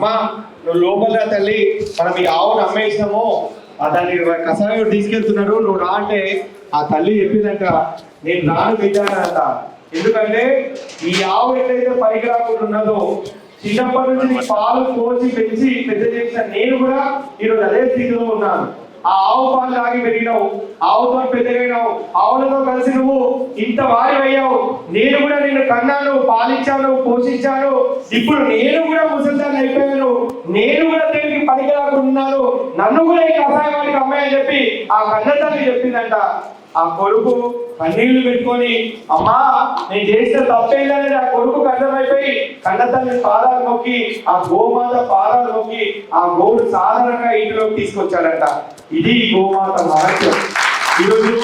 అమ్మా నువ్వు లోపల తల్లి. మనం ఈ ఆవును అమ్మేసినాము. దాన్ని కసాయం తీసుకెళ్తున్నారు. నువ్వు రా అంటే ఆ తల్లి చెప్పిందంట నేను రాను బిడ్డానంట ఎందుకంటే ఈ ఆవు ఎట్లయితే పైకి రాకుండా ఉన్నదో చిన్నప్పటి నుంచి పాలు పోసి పెంచి పెద్ద చేసిన నేను కూడా ఈరోజు అదే స్థితిలో ఉన్నాను. ఆ ఆవు పాలు తాగి పెరిగినావు ఆవుతో పెద్దగైనావు ఆవులతో కలిసి నువ్వు ఇంత వారి అయ్యావు నేను కూడా నిన్ను కన్నాను పాలించాను పోషించాను. ఇప్పుడు నేను కూడా ముసలిదాన్ని అయిపోయాను. నేను కూడా దేనికి పనికి రాకున్నాను నన్ను కూడా ఈ కషాయానికి అమ్మాయి అని చెప్పి ఆ కన్నతల్లి చెప్పిందంట. ఆ కొడుకు కన్నీళ్ళు పెట్టుకొని అమ్మా నేను చేసిన తప్పేందనేది ఆ కొడుకు అర్థమైపోయి కన్నతల్లి పాదాలు నొక్కి ఆ గోమాత పాదాలు నొక్కి ఆ గోవును సాధారణంగా ఇంటిలోకి తీసుకొచ్చాడట. ఇది గోమాత మహత్యం. ఈరోజు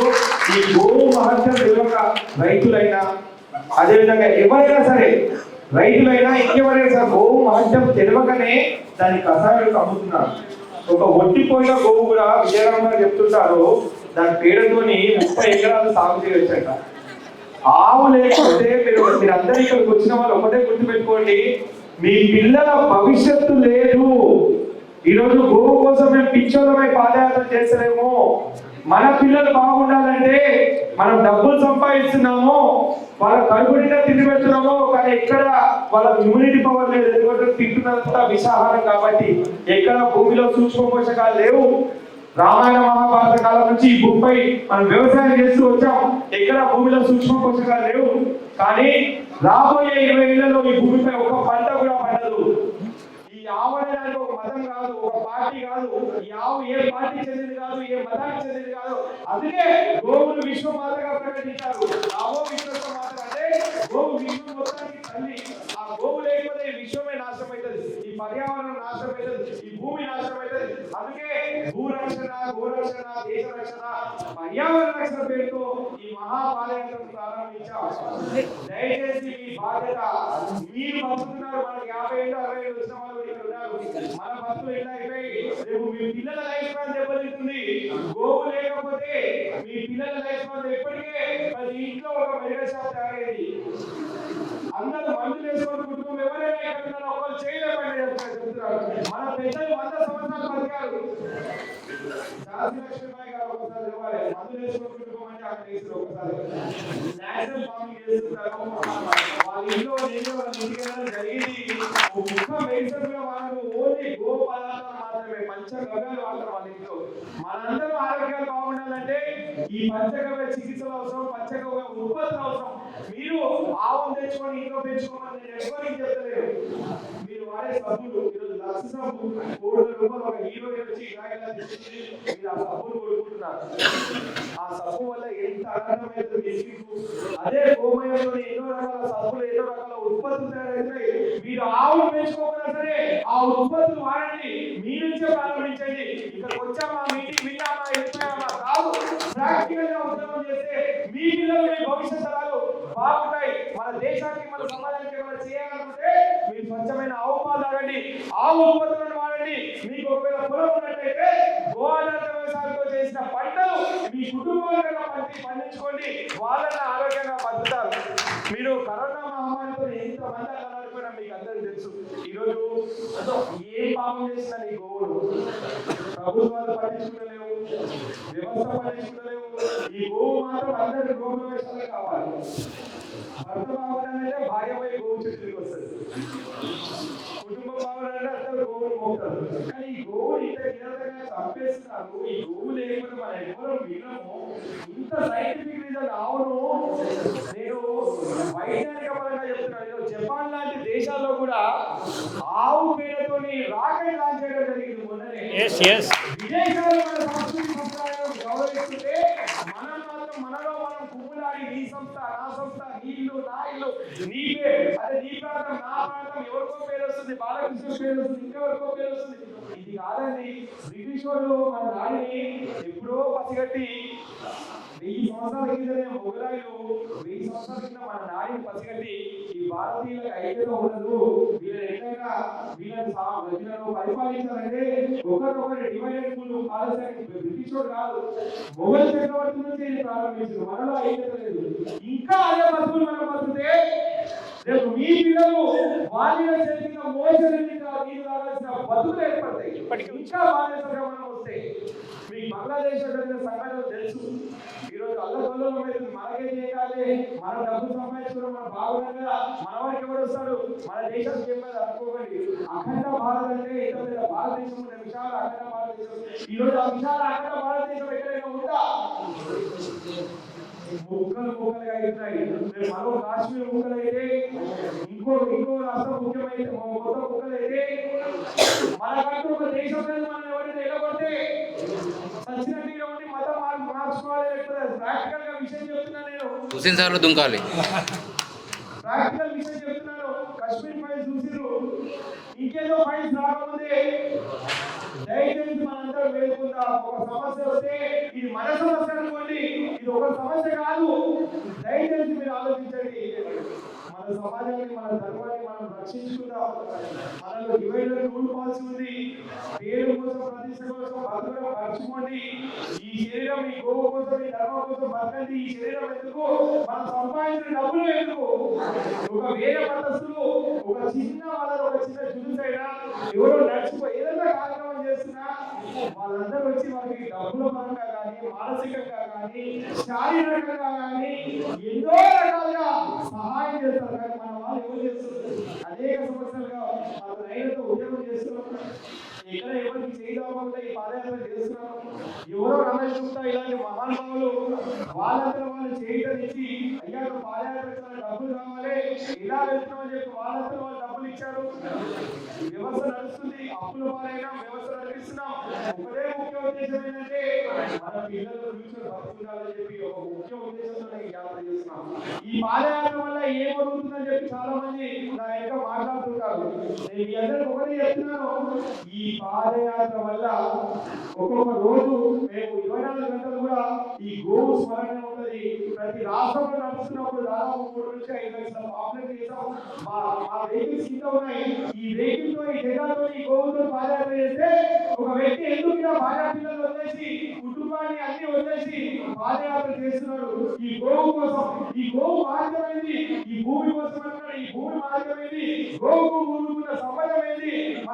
ఈ గోవు మహత్యం తెలియక రైతులైనా అదేవిధంగా ఎవరైనా సరే రైతులైనా ఇంకెవరైనా సరే గోవు మహత్యం తెలియకనే దాని కషాయాలకు అమ్ముతున్నారు. ఒక ఒట్టిపోయిన గోవు కూడా విజయరామ్ గారు చెప్తుంటారు దాని పేరుతోని ముప్పై ఎకరాలు సాగు చేయొచ్చట. ఆవు లేకపోతే మీరు మీరు అందరు ఇక్కడికి వచ్చిన వాళ్ళు ఒకటే గుర్తుపెట్టుకోండి మీ పిల్లల భవిష్యత్తు లేదు. ఈరోజు గోవు కోసం మేము పిచ్చోళమై పాదయాత్ర చేసలేము మన పిల్లలు బాగుండాలంటే మనం డబ్బులు సంపాదిస్తున్నాము వాళ్ళ కడుపు నిండా తిండి పెడుతున్నాము కానీ ఎక్కడ వాళ్ళ ఇమ్యూనిటీ పవర్ లేదు. ఎందుకంటే తింటున్నంత విషాహారం కాబట్టి ఎక్కడ భూమిలో సూక్ష్మ పోషకాలు లేవు. రామాయణ మహాభారత కాలం నుంచి ఈ భూమిపై మనం వ్యవసాయం చేస్తూ వచ్చాం. ఎక్కడ భూమిలో సూక్ష్మ పోషకాలు లేవు. కానీ రాబోయే ఇరవై ఏళ్ళలో ఈ భూమిపై ఒక పంట కూడా పండదు. ఈ ఆవు ఒక మతం కాదు ఒక పార్టీ కాదు. ఈ ఆవు ఏ పార్టీ చెందింది కాదు ఏ మతానికి చెందింది కాదు. అందుకే గోవులు విశ్వమాతగా ప్రకటించారు. ఆవో విశ్వమాత అంటే గోవు విశ్వం మొత్తానికి తల్లి. ఆ గోవు లేకపోతే ఈ విశ్వమే నాశనం అవుతుంది ఈ పర్యావరణం నాశనం అవుతుంది ఈ భూమి నాశనం అందుకే భూరక్షణ గోరక్షణ దేశ రక్షణ పర్యావరణ రక్షణ పేరుతో ఈ మహాపాదయాత్రను ప్రారంభించాం. దయచేసి మీ బాధ్యత మీరు పంపుతున్నారు. మనకి యాభై ఏళ్ళు అరవై ఏళ్ళు వచ్చిన వాళ్ళు ఇక్కడ ఉన్నారు. మన భక్తులు ఎట్లా అయిపోయి రేపు మీ పిల్లల లైఫ్ స్పాన్ దెబ్బతింటుంది. గోవు లేకపోతే మీ పిల్లల లైఫ్ స్పాన్ ఎప్పటికే ప్రతి ఇంట్లో ఒక మెడికల్ షాప్ తయారైంది. అందరూ మందులు వేసుకొని కుటుంబం ఎవరైనా ఇక్కడ ఉన్నారు ఒకరు చేయలేమని చెప్తున్నారు. మన పెద్దలు వంద ఝాన్సీ లక్ష్మీబాయి గారు ఒకసారి ఇవ్వాలి మందులు వేసుకొని ఒకసారి ఫార్మింగ్ చేస్తుంటారు వాళ్ళ ఇంట్లో నేను వాళ్ళ ఇంటికి వెళ్ళడం జరిగింది. ఒక్క వాళ్ళు ఓన్లీ గో పదార్థాలు మాత్రమే పంచగవ్యాలు వాడతారు వాళ్ళ ఇంట్లో. మనందరం ఆరోగ్యాలు బాగుండాలంటే ఈ పంచగవ్య చికిత్సలు అవసరం పంచగవ్య ఉత్పత్తులు అవసరం. మీరు ఆవం తెచ్చుకొని ఇంట్లో పెంచుకోమని నేను ఎవరికి చెప్తలేదు మీరు వాడే సబ్బులు ఈరోజు లక్ష సబ్బు కోట్ల రూపాయలు ఒక హీరో వచ్చి ఇలాగలా తెచ్చింది మీరు ఆ సబ్బులు కొడుకుంటున్నారు ఆ సబ్బు వల్ల ఎంత అనర్థమైంది మీకు అదే గోమయంలో ఎన్నో రకాల సబ్బులు ఎన్నో రకాల ఉత్పత్తులు తయారవుతాయి మీరు ఆవులు పెంచుకోకుండా సరే ఆ ఉత్పత్తులు వాడండి. మీ నుంచే ప్రారంభించండి. ఇక్కడికి వచ్చామా మీటింగ్ కాదు ప్రాక్టికల్గా ఉద్యోగం చేస్తే మీ పిల్లలు మీ భవిష్యత్ తరాలు బాగుంటాయి. మన దేశానికి మన సమాజానికి ఏమైనా చేయాలనుకుంటే మీరు స్వచ్ఛమైన ఆవు పాలు తాగండి. ఆవు ఉత్పత్తులను వాడండి. మీకు ఒకవేళ పొలం ఉన్నట్టయితే గోఆధారిత వ్యవసాయంతో చేసిన పంటలు మీ కుటుంబాలుగా పండి పండించుకోండి. వాళ్ళని ఆరోగ్యంగా బతుకుతారు. మీరు కరోనా మహమ్మారితో ఎంత మంది మీకు అందరికి తెలుసు. ఈరోజు ఏ పాపం చేసిన నీ గోవులు? ప్రభుత్వాలు పట్టించుకుంటలేవు వ్యవస్థ పట్టించుకుంటలేవు ఈ గోవు మాత్రం అందరి గోవు వ్యవస్థలే కావాలి. భర్త బాగుండాలంటే భార్య పోయి గోవు చెట్టుకి వస్తుంది. కుటుంబం బాగుండాలంటే అందరూ గోవులు కానీ ఈ గోవులు ఇంత కీలకంగా చంపేస్తున్నారు ఈ గోవు లేకపోతే మనం ఎవరు వినము ఇంత సైంటిఫిక్ రీజన్ అవును నేను వైజ్ఞానిక పరంగా చెప్తున్నాను ఏదో జపాన్ లాంటి దేశాల్లో కూడా ఆవు పేరుతోని రాకెట్ లాంచ్ చేయడం జరిగింది మొన్ననే మన సంస్కృతి సంప్రదాయాలను గౌరవిస్తుంటే మనం మనలో మనం కుమ్ములాడి నీ సంస్థ నా సంస్థ నీ ఇల్లు నా ఇల్లు నీవే. అదే నీ ప్రాంతం నా ప్రాంతం ఎవరికో పేరు వస్తుంది బాలకృష్ణ పేరు వస్తుంది ఇంకెవరికో పేరు వస్తుంది. కాదండి బ్రిటిష్ వాళ్ళు మన నాడిని ఎప్పుడో పసిగట్టి వెయ్యి సంవత్సరాల కిందనే మొగలాయిలు వెయ్యి సంవత్సరాల కింద మన నాడిని పసిగట్టి ఈ భారతీయులకు ఐక్యత ఉండదు వీళ్ళని ఎట్లయినా వీళ్ళని వీళ్ళను పరిపాలించాలంటే ఒకరికొకరు డివైడెడ్ రూల్ పాలసీ బ్రిటిష్ వాడు కాదు. మొఘల్ చక్రవర్తి నుంచి ప్రారంభించారు. మనలో ఐక్యత లేదు. ఇంకా అదే బతుకులు మనం బతుకుతే రేపు మీ పిల్లలు వాళ్ళ చేతిలో మోసలు నీళ్ళు తాగాల్సిన బతుకులు ఏర్పడతాయి. ఇంకా బాధ్యతగా మనం వస్తే మీకు బంగ్లాదేశ్ సంఘటన తెలుసు. ఈరోజు అల్లకొల్లం అవుతుంది మనకేం చేయాలి? మన డబ్బు సంపాదించుకున్న మన బాగున్నాం కదా మన వారికి ఎవరు వస్తారు మన దేశం చెప్పేది అనుకోకండి. అఖండ భారత్ అంటే ఇంత పెద్ద భారతదేశం ఉన్న విశాల అఖండ భారతదేశం. ఈరోజు ఆ విశాల అఖండ భారతదేశం ఎక్కడైనా ఉందా? ముక్కలు ముక్కలుగా అవుతున్నాయి రేపు మరో కాశ్మీర్ ముక్కలైతే ఇంకో ఇంకో రాష్ట్రం ముఖ్యమైతే మొత్తం ముక్కలైతే మనకంటూ ఒక దేశం మనం ఎవరైనా ఎలగొడితే సచ్చినట్టు ఈడ ఉండి మతం మార్- మార్చుకోవాలి ప్రాక్టికల్గా విషయం చెప్తున్నా నేను. హుసేన్ సార్లో దుంకాలి. ప్రాక్టికల్ విషయం చెప్తున్నాను కశ్మీర్ ఫైల్స్ చూసిరు ఇంకేదో ఫైల్స్ రాకముందే దయచేసి మనందరం వేడుకుందాం ఒక సమస్య వస్తే ఇది మన సమస్య అనుకోండి. ఇది ఒక సమస్య కాదు. దయచేసి మీరు ఆలోచించండి. మన సమాజాన్ని మన ధర్మాన్ని మనం రక్షించుకుందాం మనలో డివైడర్ రూల్ ఉంది. పేరు కోసం ప్రతిష్ట కోసం బతుకడం మర్చిపోండి ఈ శరీరం ఈ గోవు కోసం ఈ ధర్మం కోసం బతకండి. ఈ శరీరం ఎందుకు? మనం సంపాదించిన డబ్బులు ఎందుకు? ఒక వేరే మతస్థులు ఒక చిన్న వాళ్ళ ఒక చిన్న జులుసైనా ఎవరో నడిచిపో ఏదైనా కార్యక్రమం వాళ్ళందరూ వచ్చి మనకి డబ్బుల పరంగా కానీ మానసికంగా కానీ శారీరకంగా కానీ ఎన్నో రకాలుగా సహాయం చేస్తారు. కానీ మన వాళ్ళు ఎవరు చేస్తున్నారు అనేక సంవత్సరాలుగా వాళ్ళు రైతులతో ఉద్యోగం చేస్తున్నారు ఇక్కడ ఎవరికి చేయదామకుండా ఈ పాదయాత్ర చేస్తున్నాం. ఎవరో రమేష్ గుప్తా ఇలాంటి మహానుభావులు వాళ్ళంతా వాళ్ళు చేయటం ఇచ్చి అయ్యా పాదయాత్ర చాలా డబ్బులు కావాలి ఇలా వెళ్తున్నామని చెప్పి వాళ్ళంతా వాళ్ళు డబ్బులు ఇచ్చారు. వ్యవస్థ నడుస్తుంది అప్పులు పాలైనా వ్యవస్థ నడిపిస్తున్నాం. ఒకటే ముఖ్య ఉద్దేశం ఏంటంటే మన పిల్లల ఫ్యూచర్ బతుకుండాలని చెప్పి ఒక ముఖ్య ఉద్దేశంతో ఈ యాత్ర చేస్తున్నాం. పాదయాత్ర వల్ల ఏం జరుగుతుందని చెప్పి చాలా మంది నా యొక్క మాట్లాడుతుంటారు నేను మీ అందరికి ఒకటి చెప్తున్నాను. ఈ పాదయాత్ర వల్ల ఒక్కొక్క రోజు మేము ఇరవై నాలుగు గంటలు కూడా ఈ గోవు స్మరణ ఉంటది ప్రతి రాష్ట్రంలో నడుస్తున్నప్పుడు దాదాపు మూడు నుంచి ఐదు లక్షల పాపులేట్ చేసాం మా మా వెహికల్స్ కింద ఉన్నాయి. ఈ వెహికల్తో ఈ జగాతో ఈ గోవుతో పాదయాత్ర చేస్తే ఒక వ్యక్తి ఎందుకు ఇలా భార్య పిల్లలు వదిలేసి కుటుంబాన్ని అన్ని వదిలేసి పాదయాత్ర చేస్తున్నాడు? ఈ గోవు కోసం ఈ గోవు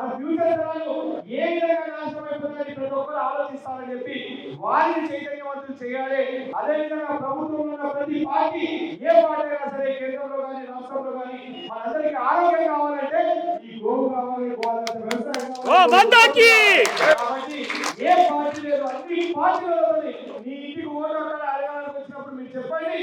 మన ఫ్యూచర్ తరాలు ఏ విధంగా నాశనం అయిపోతుందని ప్రతి ఒక్కరు ఆలోచిస్తారని చెప్పి వారిని చైతన్యవంతులు చేయాలి. అదే విధంగా ప్రభుత్వంలో ఉన్న ప్రతి పార్టీ ఏ పార్టీ అయినా సరే కేంద్రంలో కానీ రాష్ట్రంలో కానీ మనందరికీ ఆరోగ్యం కావాలంటే ఈ గోవు కావాలి గోవాలంటే వ్యవసాయం కావాలి. కాబట్టి ఏ పార్టీ లేదు అన్ని పార్టీలలోని నీ ఇంటికి ఓటు అక్కడ అడగడానికి వచ్చినప్పుడు మీరు చెప్పండి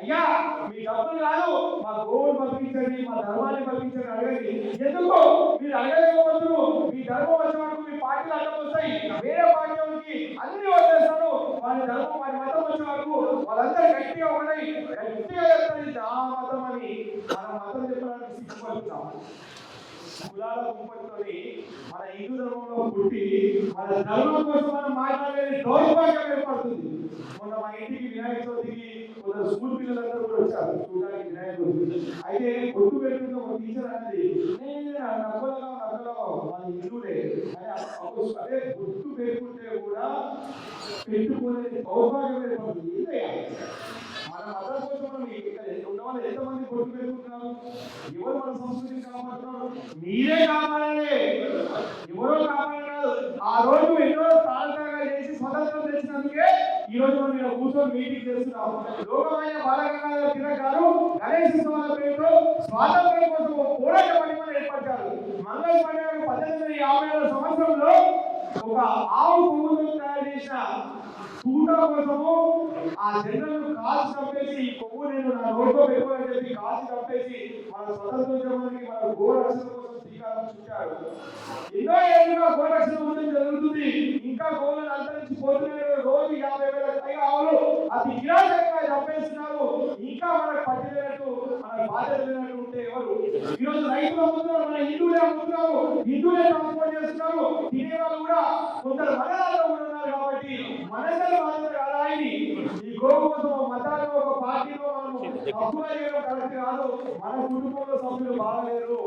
అయ్యా మీ డబ్బులు కాదు మా గోవులు పంపించండి మా ధర్మాన్ని పంపించండి అడగండి. ఎందుకు మీరు అడగలేకపోతున్నారు. మీ ధర్మం వచ్చే వరకు మీ పార్టీలు అడ్డం వస్తాయి వేరే పార్టీ వాళ్ళకి అన్ని వదిలేస్తారు వారి ధర్మం వారి మతం వచ్చే వరకు వాళ్ళందరూ గట్టిగా ఉన్నాయి. గట్టిగా చెప్పండి నా మతం అని. మన మతం చెప్పడానికి సిగ్గుపడుతున్నాం. కులాల గుంపతోని మన హిందూ ధర్మంలో పుట్టి మన ధర్మం కోసం మనం మాట్లాడేది దౌర్భాగ్యం ఏర్పడుతుంది మొన్న మా ఇంటికి వినాయక చవితికి కొందరు స్కూల్ పిల్లలందరూ కూడా వచ్చారు. చూడడానికి వినాయక అయితే కొట్టు పెట్టుకున్న ఒక టీచర్ అనేది నేను నక్కలగా నక్కలగా మన హిందువులే. అని అదే పొట్టు పెట్టుకుంటే కూడా పెట్టుకునేది దౌర్భాగ్యం ఏర్పడుతుంది ఏంటయ్యా మన మతం కోసం మనం ఇక్కడ ఉండవాళ్ళు ఎంతమంది గుర్తు పెట్టుకుంటున్నారు ఎవరు మన సంస్కృతిని కాపాడుతున్నారు? మీరే కాపాడాలి. ఎవరో కాపాడారు ఆ రోజు ఎన్నో తాళకాగా చేసి స్వతంత్రం తెచ్చినందుకే ఈ రోజు మనం ఇక్కడ కూర్చొని మీటింగ్ చేస్తున్నాం లోకమైన బాలగంగాధర తిలక్ గారు గణేష్ ఉత్సవాల పేరుతో స్వాతంత్రం కోసం పోరాట పడిమని ఏర్పరిచారు మంగళ పండుగ పద్దెనిమిది యాభై సంవత్సరంలో ఒక ఆవు కొమ్ముతో తయారు చేసిన తూట కోసము ఆ జెండను కాల్చి చంపేసి ఈ కొవ్వు నేను నా నోట్లో పెట్టుకోవాలని చెప్పి కాల్చి చంపేసి మన స్వతంత్ర ఉద్యమానికి మన గోరక్షణ కోసం శ్రీకారం చుట్టారు. ఎన్నో ఏళ్ళుగా గోరక్షణ ఉద్యమం జరుగుతుంది. ఇంకా గోవులను అంతరించి పోతున్నాయి. రోజు యాభై వేల పైగా ఆవులు అది కిరాటంగా చంపేస్తున్నారు. ఇంకా మనకు పట్టలేనట్టు బాధ్యత లేనట్టు ఉంటే ఎవరు? ఈరోజు రైతులు అమ్ముతున్నారు మన హిందువులే అమ్ముతున్నారు హిందువులే ట్రాన్స్పోర్ట్ చేస్తున్నారు. తినే వాళ్ళు కూడా కొందరు మనలలో కూడా ఉన్నారు కాబట్టి మనసే బాధ్యత కాదా ఇది? గోవు కోసం ఒక పార్టీలో మనం తప్పుగా చేయడం కరెక్ట్ కాదు మన కుటుంబంలో సభ్యులు బాగలేరు.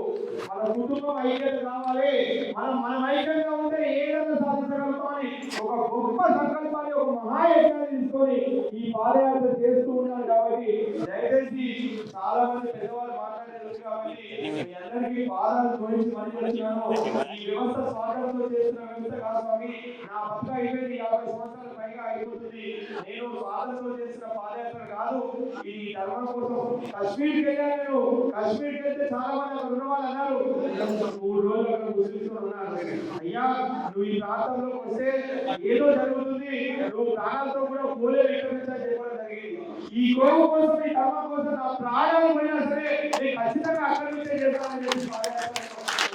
మన కుటుంబం ఐక్యత కావాలి. మనం మనం ఐక్యంగా ఉంటే ఏదైనా సాధించగలుగుతామని ఒక గొప్ప సంకల్పాన్ని ఒక మహాయజ్ఞాన్ని తీసుకొని ఈ పాదయాత్ర చేస్తూ ఉన్నారు కాబట్టి దయచేసి చాలా మంది పెద్దవాళ్ళు మాట్లాడేది కాబట్టి మీ అందరికీ పాదాలు జోడించి ఈ వ్యవస్థ స్వాగతంతో చేస్తున్న వ్యవస్థ కాదు స్వామి నా పక్క అయిపోయింది యాభై సంవత్సరాల పైగా అయిపోతుంది నేను స్వాగతంతో పాదయాత్ర కాదు ఈ ధర్మం కోసం వెళ్ళాను నేను వెళ్తే చాలా మంది అక్కడ ఉన్న వాళ్ళు అన్నారు మూడు రోజులు అక్కడ ఉన్నారు అయ్యా నువ్వు ఈ ప్రాంతంలోకి వస్తే ఏదో జరుగుతుంది నువ్వు ప్రాణాలతో కూడా పోలే చెప్పడం జరిగింది ఈ కోసం ఈ ధర్మం కోసం నా ప్రాణాలు పోయినా సరే నేను ఖచ్చితంగా అక్కడి నుంచే చేస్తానని చెప్పి పాదయాత్ర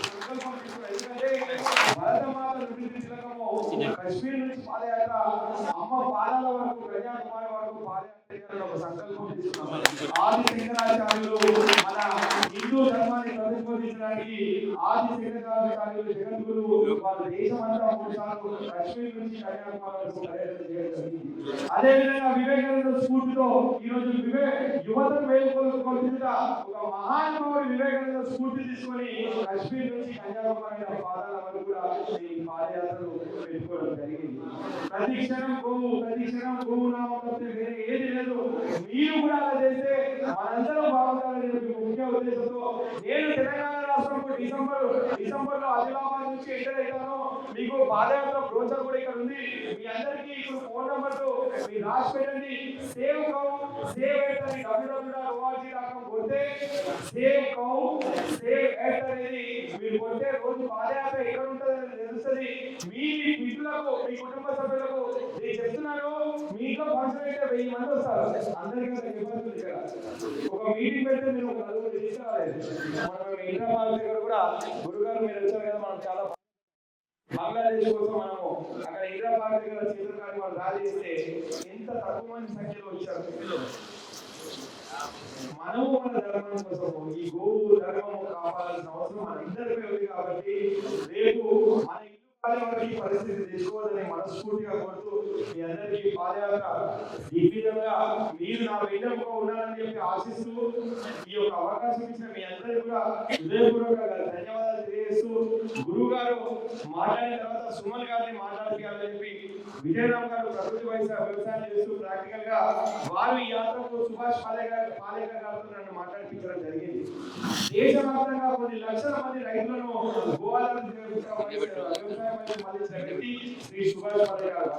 సంకల్పం తిలకము కశ్మీర్ నుంచి పాదయాత్ర అమ్మ పాదాల వరకు కన్యాకుమారి వరకు పాదయాత్ర ఒక సంకల్పం తీసుకున్నాం. ఆది శంకరాచార్యులు మన హిందూ ధర్మాన్ని ప్రతిబోధించడానికి ఆది శంకరాచార్యులు జగద్గురు వాళ్ళ దేశమంతా మూడు సార్లు కశ్మీర్ నుంచి కన్యాకుమారి వరకు పర్యటన చేయడం జరిగింది. అదే విధంగా వివేకానంద స్ఫూర్తితో ఈ రోజు వివే యువతను మేలుకొల్పుకుంటున్న ఒక మహానుభావుడు వివేకానంద స్ఫూర్తి తీసుకొని కశ్మీర్ నుంచి కన్యాకుమారి పాదాల వరకు కూడా ఈ పాదయాత్రలు పెట్టుకోవడం జరిగింది. ప్రతి క్షణం కొవ్వు ప్రతి క్షణం కొవ్వు నామం వేరే ఏది లేదు. మీరు కూడా అలా చేస్తే మనందరం బాగుంటారని ముఖ్య ఉద్దేశంతో నేను తెలంగాణ రాష్ట్రంలో డిసెంబర్ డిసెంబర్లో ఆదిలాబాద్ నుంచి ఎంటర్ అయ్యాను మీకు పాదయాత్ర బ్రోచర్ కూడా ఇక్కడ ఉంది. మీ అందరికీ ఇప్పుడు ఫోన్ నంబర్ మీరు రాసి పెట్టండి. సేవ్ కౌ సేవ్ ఎట్ అని డబ్ల్యూడబ్ల్యూఆర్జీ www.org.com కొడితే సేవ్ కౌ సేవ్ ఎట్ అనేది మీరు కొట్టే రోజు పాదయాత్ర ఎక్కడ ఉంటుందని తెలుస్తుంది మీ మిత్రులకు మీ కుటుంబ సభ్యులకు నేను చెప్తున్నాను వెయ్యి మంది వస్తారు. అందరికీ ఇబ్బందులు ఇక్కడ. ఒక మీటింగ్ పెడితే మీరు ఒక నలుగురు తీసుకురాలేదు మనం ఇంద్రాబాద్ దగ్గర కూడా గురుగారు మీరు వచ్చారు కదా మనం చాలా బంగ్లాదేశ్ కోసం మనము అక్కడ ఇంద్రాబాద్ దగ్గర చేతులు కాని వాళ్ళు రాజేస్తే ఎంత తక్కువ మంది సంఖ్యలో వచ్చారు? మనము మన ధర్మం కోసము ఈ గోవు ధర్మము కాపాడాల్సిన అవసరం మన ఇద్దరిపై ఉంది కాబట్టి రేపు మన ఈ పరిస్థితి తెచ్చుకోవద్దని మనస్ఫూర్తిగా కోరుతూ మీ అందరికీ పాదయాత్ర విధంగా మీరు నా వెంటనే ఉన్నారని చెప్పి ఆశిస్తూ ఈ యొక్క అవకాశం ఇచ్చిన మీ అందరికీ కూడా హృదయపూర్వకంగా ధన్యవాదాలు తెలియజేస్తూ గురువు గారు మాట్లాడిన తర్వాత సుమన్ గారిని మాట్లాడాలని చెప్పి విజయరామ్ గారు ప్రకృతి వయసు వ్యవసాయం చేస్తూ ప్రాక్టికల్గా వారు ఈ యాత్రకు సుభాష్ పాలేకర్ పాలేకర్ గారితో నన్ను మాట్లాడించడం జరిగింది. దేశవ్యాప్తంగా కొన్ని లక్షల మంది రైతులను గోవాలను వ్యవసాయం వైపు మళ్ళించిన వ్యక్తి శ్రీ సుభాష్ పాలేకర్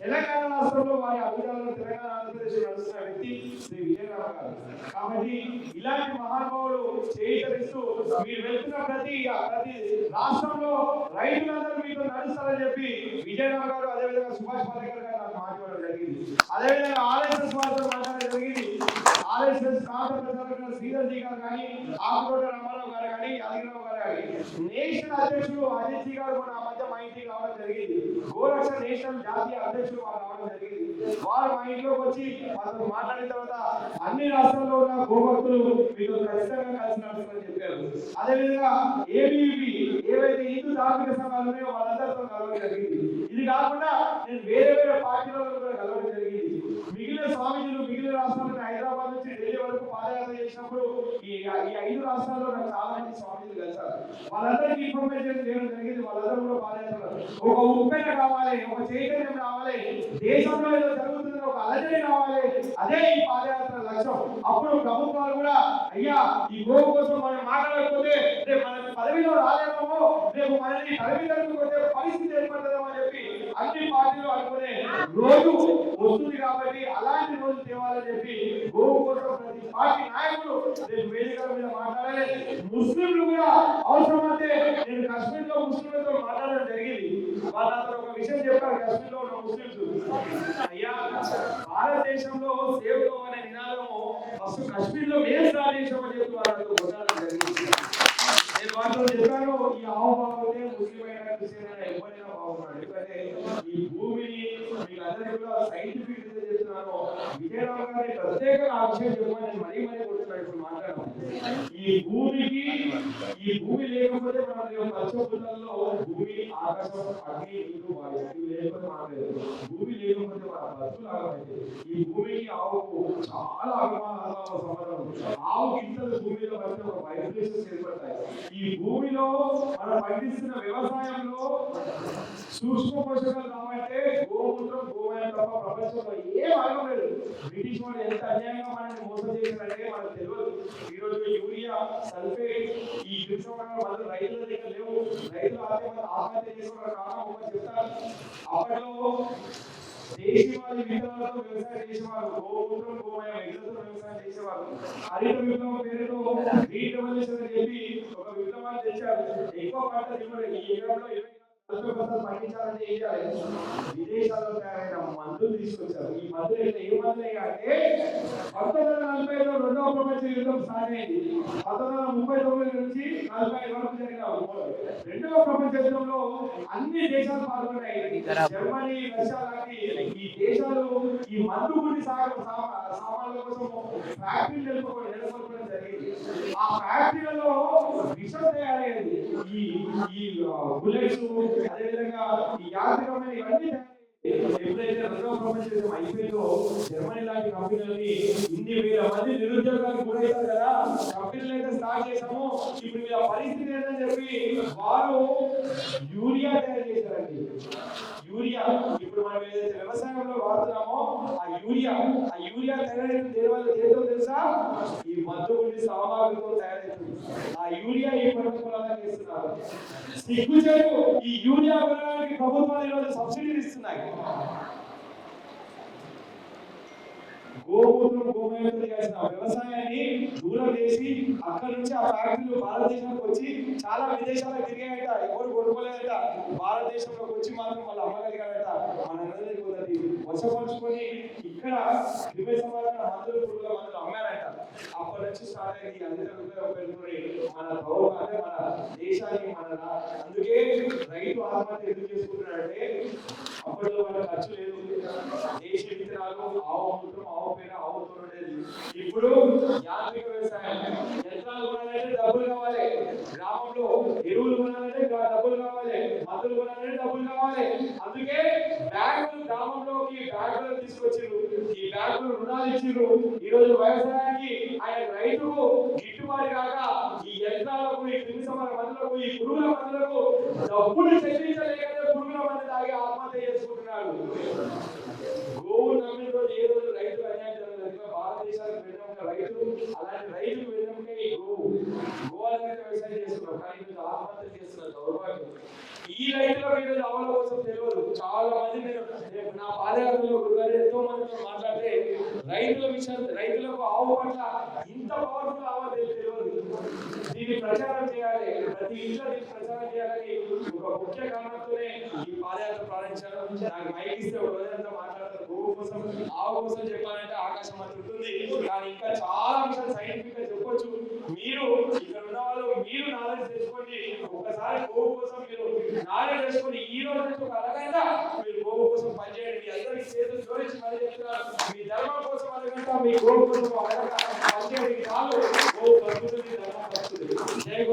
తెలంగాణ రాష్ట్రంలో వారి అభివృద్ధిలో తెలంగాణ ఆంధ్రప్రదేశ్ నడుస్తున్న వ్యక్తి శ్రీ విజయరామ్ గారు కాబట్టి ఇలాంటి మహానుభావులు చేయిస్తూ మీరు వెళ్తున్న ప్రతి ప్రతి రాష్ట్రంలో రైతులందరూ మీతో నడుస్తారని చెప్పి విజయరామ్ గారు అదేవిధంగా సుభాష్ పాలేకర్ గారు నాకు మాట్లాడడం జరిగింది. అదేవిధంగా ఆర్ఎస్ఎస్ వారితో మాట్లాడడం జరిగింది. ఆర్ఎస్ఎస్ కాంగ్రెస్ గారు కానీ ఆకుకోట రామారావు గారు కానీ గారు కానీ నేషనల్ అధ్యక్షులు అజిత్ గారు కూడా ఆ మధ్య మా ఇంటికి రావడం జరిగింది. గోరక్ష నేషనల్ జాతీయ అధ్యక్షులు వారు రావడం జరిగింది. వారు మా ఇంట్లోకి వచ్చి వాళ్ళతో మాట్లాడిన తర్వాత అన్ని రాష్ట్రాల్లో ఉన్న గోభక్తులు మీరు ఖచ్చితంగా కలిసి నడుస్తారని చెప్పారు. అదేవిధంగా ఏబీవీ ఏవైతే హిందూ ధార్మిక సంఘాలు ఉన్నాయో వాళ్ళందరితో కలవడం జరిగింది. ఇది కాకుండా నేను వేరే వేరే పార్టీలలో కూడా కలవడం జరిగింది. మిగిలిన స్వామీజీలు మిగిలిన రాష్ట్రాలకు హైదరాబాద్ నుంచి ఢిల్లీ వరకు పాదయాత్ర చేసినప్పుడు ఈ ఈ ఐదు రాష్ట్రాల్లో నాకు చాలా మంది స్వామీజీలు కలిసారు వాళ్ళందరికీ ఇన్ఫర్మేషన్ చేయడం జరిగింది. వాళ్ళందరూ కూడా పాదయాత్ర ఒక ఉప్పెన కావాలి ఒక చైతన్యం రావాలి దేశంలో ఏదో జరుగుతుంది ఒక అలజడి రావాలి. అదే ఈ పాదయాత్ర లక్ష్యం. అప్పుడు ప్రభుత్వాలు కూడా అయ్యా ఈ గోవు కోసం మనం మాట్లాడకపోతే రేపు మన పదవిలో రాలేమో రేపు మనల్ని పదవి జరుగుతుంటే పరిస్థితి ఏర్పడదామో అని చెప్పి అన్ని పార్టీలు అనుకునే రోజు వస్తుంది కాబట్టి అలాంటి రోజు తేవాలని చెప్పి గోవు కోసం ప్రతి పార్టీ నాయకులు నేను వేదికల మీద మాట్లాడాలి. ముస్లింలు కూడా అవసరమైతే నేను కశ్మీర్లో ముస్లింలతో మాట్లాడడం జరిగింది. వాళ్ళు అతను ఒక విషయం చెప్పారు కశ్మీర్లో ఉన్న ముస్లింస్ అయ్యా భారతదేశంలో సేవలో అనే నినాదము ఫస్ట్ కశ్మీర్లో మేము సాధించామని చెప్పి వాళ్ళతో కొట్టాలని జరిగింది. నేను వాళ్ళతో చెప్పాను ఈ ఆవు బాగుంటే ముస్లిం అయినా క్రిస్టియన్ అయినా ఎవరైనా బాగున్నాడు ఎందుకంటే సైంటిఫిక్ విజయరావు గారి ప్రత్యేక చెప్పమని నేను మరీ మరీ ఇప్పుడు మాట్లాడము ఈ భూమికి ఈ భూమి లేకపోతే మనం రేపు పంచభూతాల్లో భూమి ఆకాశం అగ్ని నీరు వాయు ఇవి లేకపోతే భూమి లేకపోతే మన బతుకులు ఆగమైతే ఈ భూమికి ఆవుకు చాలా సంబంధం. ఆవు గింతలు భూమిలో పడితే ఒక వైబ్రేషన్స్ ఏర్పడతాయి. ఈ భూమిలో మనం పండిస్తున్న వ్యవసాయంలో సూక్ష్మ పోషకాలు రావంటే తప్ప ప్రపంచంలో ఏ మార్గం లేదు. బ్రిటిష్ వాళ్ళు ఎంత అన్యాయంగా మనల్ని మోసం చేశారంటే మనకు తెలియదు. ఈ రోజు యూరియా సల్ఫేట్ సంవత్సరాల మందులు రైతుల దగ్గర లేవు. రైతులు ఆత్మహత్య ఆత్మహత్య చేసుకోవడం కారణం ఒక చెప్తారు అప్పట్లో దేశీవాళి విత్తనాలతో వ్యవసాయం చేసేవారు. గోమూత్రం గోమయం ఎగ్లతో వ్యవసాయం చేసేవారు. హరిత విప్లవం పేరుతో గ్రీన్ చెప్పి ఒక విప్లవాన్ని తెచ్చారు. ఎక్కువ పంట దిగుబడి ఈ యుగంలో ఇరవై పండించాలంటే ఏం చేయాలి. విదేశాల్లో తయారైన మందులు తీసుకొచ్చారు. ఈ మందులు అయితే ఏ మందులు అంటే పంతొమ్మిది వందల నలభైలో రెండవ ప్రపంచ యుద్ధం స్టార్ట్ అయింది పంతొమ్మిది వందల ముప్పై తొమ్మిది నుంచి నలభై ఐదు వరకు జరిగిన రెండవ ప్రపంచ యుద్ధంలో అన్ని దేశాలు పాల్గొన్నాయి. జర్మనీ రష్యా లాంటి ఈ దేశాలు ఈ మందు గుడి సాగ సామా- సామాన్ల కోసం ఫ్యాక్టరీలు నెలకొల్పడం ఆ ఫ్యాక్టరీలలో విషం తయారయ్యేది ఈ ఈ బుల్లెట్స్ అదేవిధంగా ఈ యాంత్రికమైన ఇవన్నీ ఎప్పుడైతే రెండవ ప్రపంచ యుద్ధం అయిపోయిందో జర్మనీ లాంటి కంపెనీలని ఇన్ని వేల మంది నిరుద్యోగానికి గురవుతారు కదా. కంపెనీలు అయితే స్టార్ట్ చేసాము ఇప్పుడు వీళ్ళ పరిస్థితి ఏంటని చెప్పి వారు యూరియా తయారు చేశారండి. యూరియా ఇప్పుడు మనం ఏదైతే వ్యవసాయంలో వాడుతున్నామో ఆ యూరియా ఆ యూరియా తయారైన దేని వల్ల తెలుసా? ఈ మత్తు సామాగ్రితో తయారైతుంది ఆ యూరియా ఈ పంట పొలాలకు ఇస్తున్నారు. సిగ్గుచేటు ఈ యూరియా కొనడానికి ప్రభుత్వాలు ఈరోజు సబ్సిడీలు ఇస్తున్నాయి. గోమూత్రం గోమయంతో చేసిన వ్యవసాయాన్ని దూరం చేసి అక్కడ నుంచి ఆ ఫ్యాక్టరీలు భారతదేశానికి వచ్చి చాలా విదేశాలకు తిరిగాయట. ఎవరు కొనుక్కోలేదట. భారతదేశంలోకి వచ్చి మాత్రం వాళ్ళు అమ్మగలిగారట మన నదిని కొందరి వశపరుచుకొని ఇక్కడ క్రిమి సమాజం మందులు పురుగుల మందులు అమ్మారంట అప్పటి నుంచి స్టార్ట్ అయింది అందుకే ఉపయోగపడుతుంది మన భౌగాలే మన దేశానికి మన అందుకే రైతు ఆత్మహత్య ఎందుకు చేసుకుంటున్నారంటే అప్పట్లో వాళ్ళ ఖర్చు లేదు. దేశ విత్తనాలు ఆవు మూత్రం ఆవు పేర ఆవు ఉండేది ఇప్పుడు యాంత్రిక వ్యవసాయం యంత్రాలు కొనాలంటే డబ్బులు కావాలి. గ్రామంలో ఎరువులు కొనాలంటే డబ్బులు కావాలి. మందులు కొనాలంటే డబ్బులు కావాలి. అందుకే బ్యాంకులు గ్రామంలోకి బ్యాంకులు తీసుకొచ్చారు బ్యాంకులు రుణాలు ఇచ్చిండ్రు. ఈ రోజు వ్యవసాయానికి ఆయన రైతుకు గిట్టుబాటు కాక ఈ యంత్రాలకు ఈ క్రిమి మందులకు ఈ పురుగుల మందులకు డబ్బులు చెల్లించలేకనే పురుగుల మందు తాగి ఆత్మహత్య చేసుకుంటున్నాడు. గోవు నమ్మిన రోజు ఏ రోజు రైతు అన్యాయం జరగదు భారతదేశానికి వెళ్ళిన రైతు అలాంటి రైతుకు వెళ్ళిన ఈ గోవు. గోవాలనే వ్యవసాయం చేస్తున్నారు కానీ ఈరోజు ఆత్మహత్య చేస్తున్నారు దౌర్భాగ్యం. ఈ రైతులకు ఈరోజు అవల కోసం తెలియదు. చాలా మంది నేను నా పాదయాత్రలో గురుగారు ఎంతో మంది మాట్లాడుతున్నారు రైతుల విషయం రైతులకు ఆవు పట్ల ఇంత పవర్ఫుల్ ఆవు తెలియదు. దీన్ని ప్రచారం చేయాలి. ప్రతి ఇంట్లో దీన్ని ప్రచారం